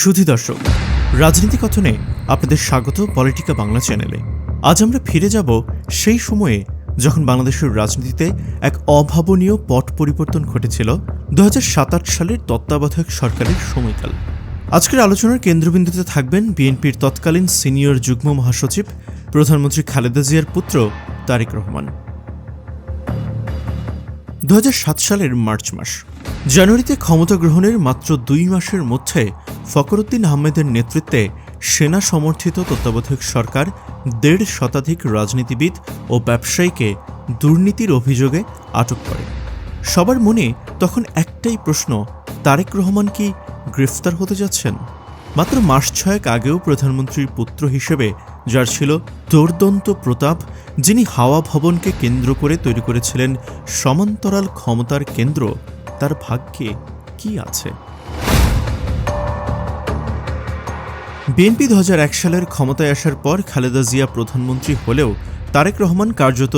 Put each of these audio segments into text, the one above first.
সুধী দর্শক রাজনীতি কথনে আপনাদের স্বাগত পলিটিকা বাংলা চ্যানেলে। আজ আমরা ফিরে যাব সেই সময়ে যখন বাংলাদেশের রাজনীতিতে এক অভাবনীয় পট পরিবর্তন ঘটেছিল দু সালের তত্ত্বাবধায়ক সরকারের সময়কাল। আজকের আলোচনার কেন্দ্রবিন্দুতে থাকবেন বিএনপির তৎকালীন সিনিয়র যুগ্ম মহাসচিব, প্রধানমন্ত্রী খালেদা জিয়ার পুত্র তারেক রহমান। দু হাজার সাত সালের মার্চ মাস, জানুয়ারিতে ক্ষমতা গ্রহণের মাত্র দুই মাসের মধ্যে ফখরুদ্দিন আহমেদের নেতৃত্বে সেনা সমর্থিত তত্ত্বাবধায়ক সরকার দেড় শতাধিক রাজনীতিবিদ ও ব্যবসায়ীকে দুর্নীতির অভিযোগে আটক করে। সবার মনে তখন একটাই প্রশ্ন, তারেক রহমান কি গ্রেফতার হতে যাচ্ছেন? মাত্র মাস ছয়েক আগেও প্রধানমন্ত্রীর পুত্র হিসেবে যার ছিল দোর্দন্ত প্রতাপ, যিনি হাওয়া ভবনকে কেন্দ্র করে তৈরি করেছিলেন সমান্তরাল ক্ষমতার কেন্দ্র, তার ভাগ্যে কি আছে? বিএনপি দু হাজার এক সালের ক্ষমতায় আসার পর খালেদা জিয়া প্রধানমন্ত্রী হলেও তারেক রহমান কার্যত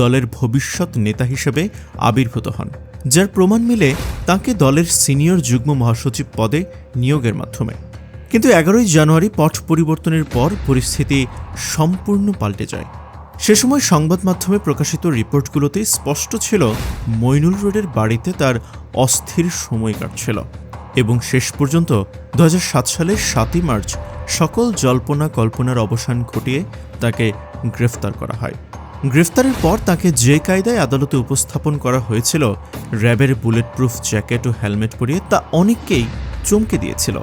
দলের ভবিষ্যৎ নেতা হিসেবে আবির্ভূত হন, যার প্রমাণ মিলে তাকে দলের সিনিয়র যুগ্ম মহাসচিব পদে নিয়োগের মাধ্যমে। কিন্তু এগারোই জানুয়ারি পথ পরিবর্তনের পর পরিস্থিতি সম্পূর্ণ পাল্টে যায়। সে সময় সংবাদ মাধ্যমে প্রকাশিত রিপোর্টগুলোতে স্পষ্ট ছিল, মইনুল রোডের বাড়িতে তার অস্থির সময় কাটছিল। এবং শেষ পর্যন্ত দু হাজার সাত সালের সাতই মার্চ সকল জল্পনা কল্পনার অবসান ঘটিয়ে তাকে গ্রেফতার করা হয়। গ্রেফতারের পর তাকে যে কায়দায় আদালতে উপস্থাপন করা হয়েছিল, র্যাবের বুলেট প্রুফ জ্যাকেট ও হেলমেট পরিয়ে তা অনেককেই চমকে দিয়েছিল।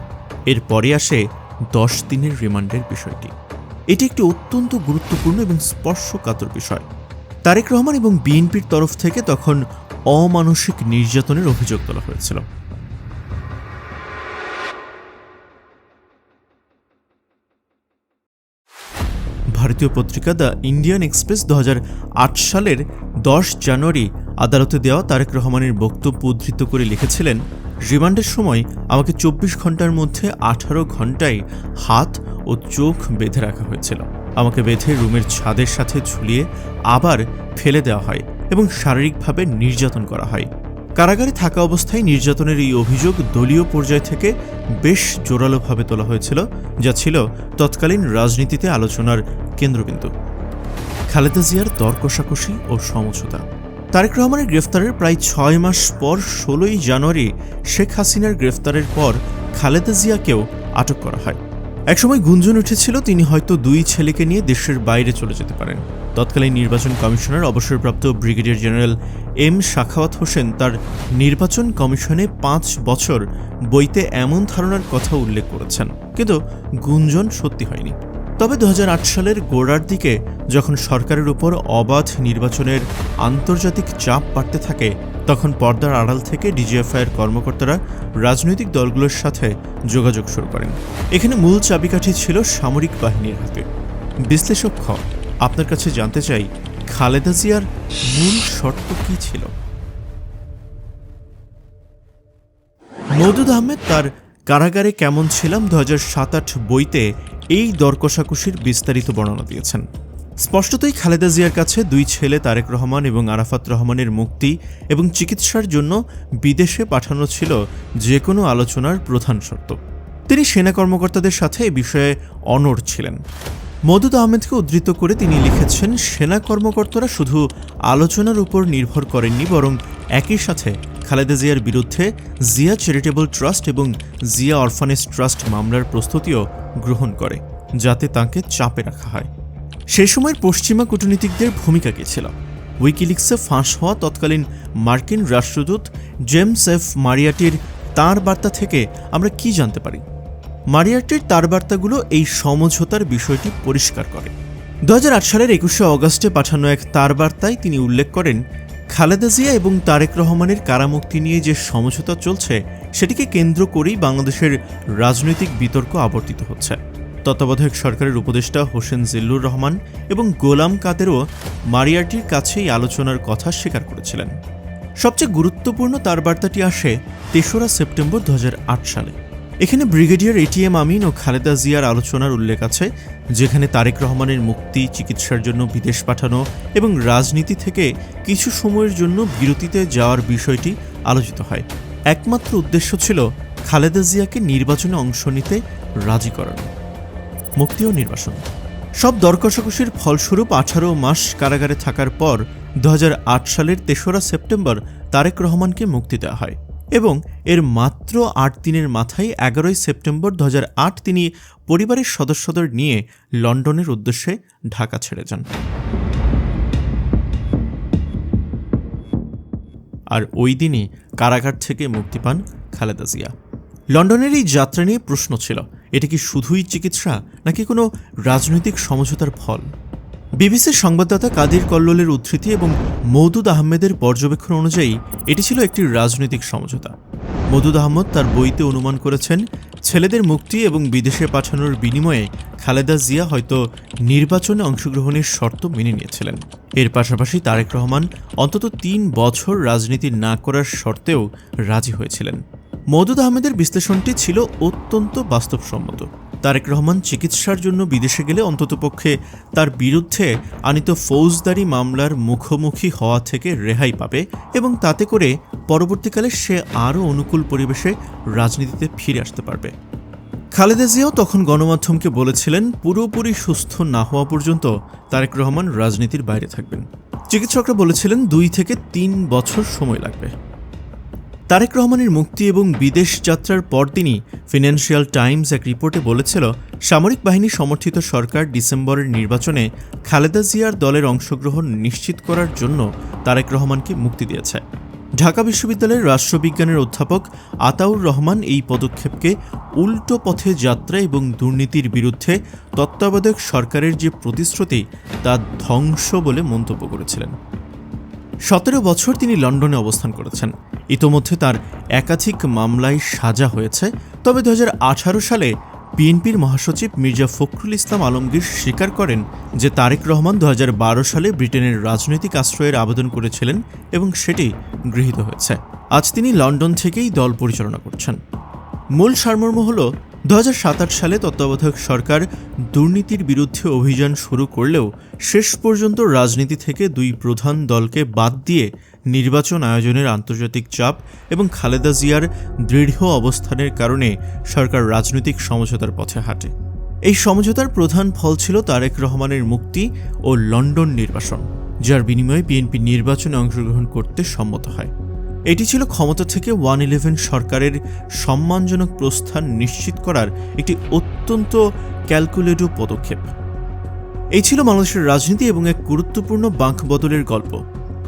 এরপরে আসে দশ দিনের রিমান্ডের বিষয়টি। এটি একটি অত্যন্ত গুরুত্বপূর্ণ এবং স্পর্শকাতর বিষয়। তারেক রহমান এবং বিএনপির তরফ থেকে তখন অমানসিক নির্যাতনের অভিযোগ তোলা হয়েছিল। ভারতীয় পত্রিকা দ্য ইন্ডিয়ান এক্সপ্রেস দু হাজার আট সালের দশ জানুয়ারি আদালতে দেওয়া তারেক রহমানের বক্তব্য উদ্ধৃত করে লিখেছিলেন, রিমান্ডের সময় আমাকে চব্বিশ ঘণ্টার মধ্যে আঠারো ঘন্টায় হাত ও চোখ বেঁধে রাখা হয়েছিল। আমাকে বেঁধে রুমের ছাদের সাথে ঝুলিয়ে আবার ফেলে দেওয়া হয় এবং শারীরিকভাবে নির্যাতন করা হয়। কারাগারে থাকা অবস্থায় নির্যাতনের এই অভিযোগ দলীয় পর্যায় থেকে বেশ জোরালোভাবে তোলা হয়েছিল, যা ছিল তৎকালীন রাজনীতিতে আলোচনার কেন্দ্রবিন্দু। খালেদা জিয়ার দর কষাকষি ও সমঝোতা। তারেক রহমানের গ্রেফতারের প্রায় ছয় মাস পর ষোলোই জানুয়ারি শেখ হাসিনার গ্রেফতারের পর খালেদা জিয়াকেও আটক করা হয়। একসময় গুঞ্জন উঠেছিল তিনি হয়তো দুই ছেলেকে নিয়ে দেশের বাইরে চলে যেতে পারেন। তৎকালীন নির্বাচন কমিশনার, অবসরপ্রাপ্ত brigadier general M Shakhawat Hossain তার নির্বাচন কমিশনে পাঁচ বছর বইতে এমন ধারণার কথা উল্লেখ করেছেন। কিন্তু গুঞ্জন সত্যি হয়নি। তবে দু হাজার আট সালের গোড়ার দিকে যখন সরকারের উপর অবাধ নির্বাচনের আন্তর্জাতিক চাপ বাড়তে থাকে, তখন পর্দার আড়াল থেকে ডিজিএফআইয়ের কর্মকর্তারা রাজনৈতিক দলগুলোর সাথে যোগাযোগ শুরু করেন। এখানে মূল চাবিকাঠি ছিল সামরিক বাহিনীর হাতে। বিশ্লেষক খ আপনার কাছে জানতে চাই, খালেদা জিয়ার মূল শর্ত কী ছিল? মওদুদ আহমেদ তার কারাগারে কেমন ছিলাম দু হাজার সাত আট বইতে এই দরকষাকষির বিস্তারিত বর্ণনা দিয়েছেন। স্পষ্টতই খালেদা জিয়ার কাছে দুই ছেলে তারেক রহমান এবং আরাফাত রহমানের মুক্তি এবং চিকিৎসার জন্য বিদেশে পাঠানো ছিল যে কোনো আলোচনার প্রধান শর্ত। তিনি সেনা কর্মকর্তাদের সাথে এ বিষয়ে অনড় ছিলেন। মদুদ আহমেদকে উদ্ধৃত করে তিনি লিখেছেন, সেনা কর্মকর্তারা শুধু আলোচনার উপর নির্ভর করেননি, বরং একই সাথে খালেদা জিয়ার বিরুদ্ধে জিয়া চ্যারিটেবল ট্রাস্ট এবং জিয়া অরফানেজ ট্রাস্ট মামলার প্রস্তুতিও গ্রহণ করে, যাতে তাঁকে চাপে রাখা হয়। সেই সময়ের পশ্চিমা কূটনীতিকদের ভূমিকা কী ছিল? উইকিলিক্সে ফাঁস হওয়া তৎকালীন মার্কিন রাষ্ট্রদূত জেমস এফ মারিয়াটির তাঁর বার্তা থেকে আমরা কি জানতে পারি? মারিয়ার্টির তার বার্তাগুলো এই সমঝোতার বিষয়টি পরিষ্কার করে। দু হাজার আট সালের একুশে অগস্টে পাঠানো এক তার বার্তায় তিনি উল্লেখ করেন, খালেদা জিয়া এবং তারেক রহমানের কারামুক্তি নিয়ে যে সমঝোতা চলছে, সেটিকে কেন্দ্র করেই বাংলাদেশের রাজনৈতিক বিতর্ক আবর্তিত হচ্ছে। তত্ত্বাবধায়ক সরকারের উপদেষ্টা হোসেন জিল্লুর রহমান এবং গোলাম কাদেরও মারিয়ার্টির কাছেই আলোচনার কথা স্বীকার করেছিলেন। সবচেয়ে গুরুত্বপূর্ণ তার বার্তাটি আসে তেসরা সেপ্টেম্বর দু হাজার আট সালে। এখানে ব্রিগেডিয়ার এটিএম আমিন ও খালেদা জিয়ার আলোচনার উল্লেখ আছে, যেখানে তারেক রহমানের মুক্তি, চিকিৎসার জন্য বিদেশ পাঠানো এবং রাজনীতি থেকে কিছু সময়ের জন্য বিরতিতে যাওয়ার বিষয়টি আলোচিত হয়। একমাত্র উদ্দেশ্য ছিল খালেদা জিয়াকে নির্বাচনে অংশ নিতে রাজি করানো। মুক্তি ও নির্বাসন। সব দরকষাকষির ফলস্বরূপ আঠারো মাস কারাগারে থাকার পর দু হাজার আট সালের তেসরা সেপ্টেম্বর তারেক রহমানকে মুক্তি দেওয়া হয়। এবং এর মাত্র আট দিনের মাথায় এগারোই সেপ্টেম্বর দু তিনি পরিবারের সদস্যদের নিয়ে লন্ডনের উদ্দেশ্যে ঢাকা ছেড়ে যান। আর ওই দিনই কারাগার থেকে মুক্তি পান খালেদা জিয়া। লন্ডনের এই যাত্রা নিয়ে প্রশ্ন ছিল, এটা কি শুধুই চিকিৎসা নাকি কোনো রাজনৈতিক সমঝোতার ফল? বিবিসির সংবাদদাতা কাদির কল্লোলের উদ্ধৃতি এবং মৌদুদ আহমেদের পর্যবেক্ষণ অনুযায়ী, এটি ছিল একটি রাজনৈতিক সমঝোতা। মদুদ আহমদ তার বইতে অনুমান করেছেন, ছেলেদের মুক্তি এবং বিদেশে পাঠানোর বিনিময়ে খালেদা জিয়া হয়তো নির্বাচনে অংশগ্রহণের শর্ত মেনে নিয়েছিলেন। এর পাশাপাশি তারেক রহমান অন্তত তিন বছর রাজনীতি না করার শর্তেও রাজি হয়েছিলেন। মদুদ আহমেদের বিশ্লেষণটি ছিল অত্যন্ত বাস্তবসম্মত। তারেক রহমান চিকিৎসার জন্য বিদেশে গেলে অন্ততপক্ষে তার বিরুদ্ধে আনিত ফৌজদারি মামলার মুখোমুখি হওয়া থেকে রেহাই পাবে এবং তাতে করে পরবর্তীকালে সে আরও অনুকূল পরিবেশে রাজনীতিতে ফিরে আসতে পারবে। খালেদা জিয়াও তখন গণমাধ্যমকে বলেছিলেন, পুরোপুরি সুস্থ না হওয়া পর্যন্ত তারেক রহমান রাজনীতির বাইরে থাকবেন। চিকিৎসকরা বলেছিলেন, দুই থেকে তিন বছর সময় লাগবে। তারেক রহমানের মুক্তি এবং বিদেশ যাত্রার পরদিনই ফিনান্সিয়াল টাইমস এক রিপোর্টে বলেছিল, সামরিক বাহিনী সমর্থিত সরকার ডিসেম্বরের নির্বাচনে খালেদা জিয়ার দলের অংশগ্রহণ নিশ্চিত করার জন্য তারেক রহমানকে মুক্তি দিয়েছে। ঢাকা বিশ্ববিদ্যালয়ের রাষ্ট্রবিজ্ঞানের অধ্যাপক আতাউর রহমান এই পদক্ষেপকে উল্টো পথে যাত্রা এবং দুর্নীতির বিরুদ্ধে তত্ত্বাবধায়ক সরকারের যে প্রতিশ্রুতি, তা ধ্বংস বলে মন্তব্য করেছিলেন। সতেরো বছর তিনি লন্ডনে অবস্থান করেছেন। ইতোমধ্যে তার একাধিক মামলায় সাজা হয়েছে। তবে দু হাজার আঠারো সালে বিএনপির মহাসচিব মির্জা ফখরুল ইসলাম আলমগীর স্বীকার করেন যে তারেক রহমান দু হাজার বারো সালে ব্রিটেনের রাজনৈতিক আশ্রয়ের আবেদন করেছিলেন এবং সেটি গৃহীত হয়েছে। আজ তিনি লন্ডন থেকেই দল পরিচালনা করছেন। মূল সারমর্ম হল দু সালে তত্ত্বাবধায়ক সরকার দুর্নীতির বিরুদ্ধে অভিযান শুরু করলেও শেষ পর্যন্ত রাজনীতি থেকে দুই প্রধান দলকে বাদ দিয়ে নির্বাচন আয়োজনের আন্তর্জাতিক চাপ এবং খালেদা জিয়ার দৃঢ় অবস্থানের কারণে সরকার রাজনৈতিক সমঝোতার পথে হাঁটে। এই সমঝোতার প্রধান ফল ছিল তারেক রহমানের মুক্তি ও লন্ডন নির্বাসন, যার বিনিময়ে বিএনপি নির্বাচনে অংশগ্রহণ করতে সম্মত হয়। এটি ছিল ক্ষমতা থেকে ওয়ান ইলেভেন সরকারের সম্মানজনক প্রস্থান নিশ্চিত করার একটি অত্যন্ত ক্যালকুলেটিভ পদক্ষেপ। এই ছিল বাংলাদেশের রাজনীতি এবং এক গুরুত্বপূর্ণ বাঁক বদলের গল্প।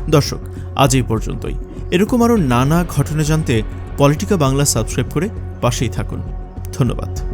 দর্শক, আজ এই পর্যন্তই। এরকম আরও নানা ঘটনা জানতে পলিটিকা বাংলা সাবস্ক্রাইব করে পাশেই থাকুন। ধন্যবাদ।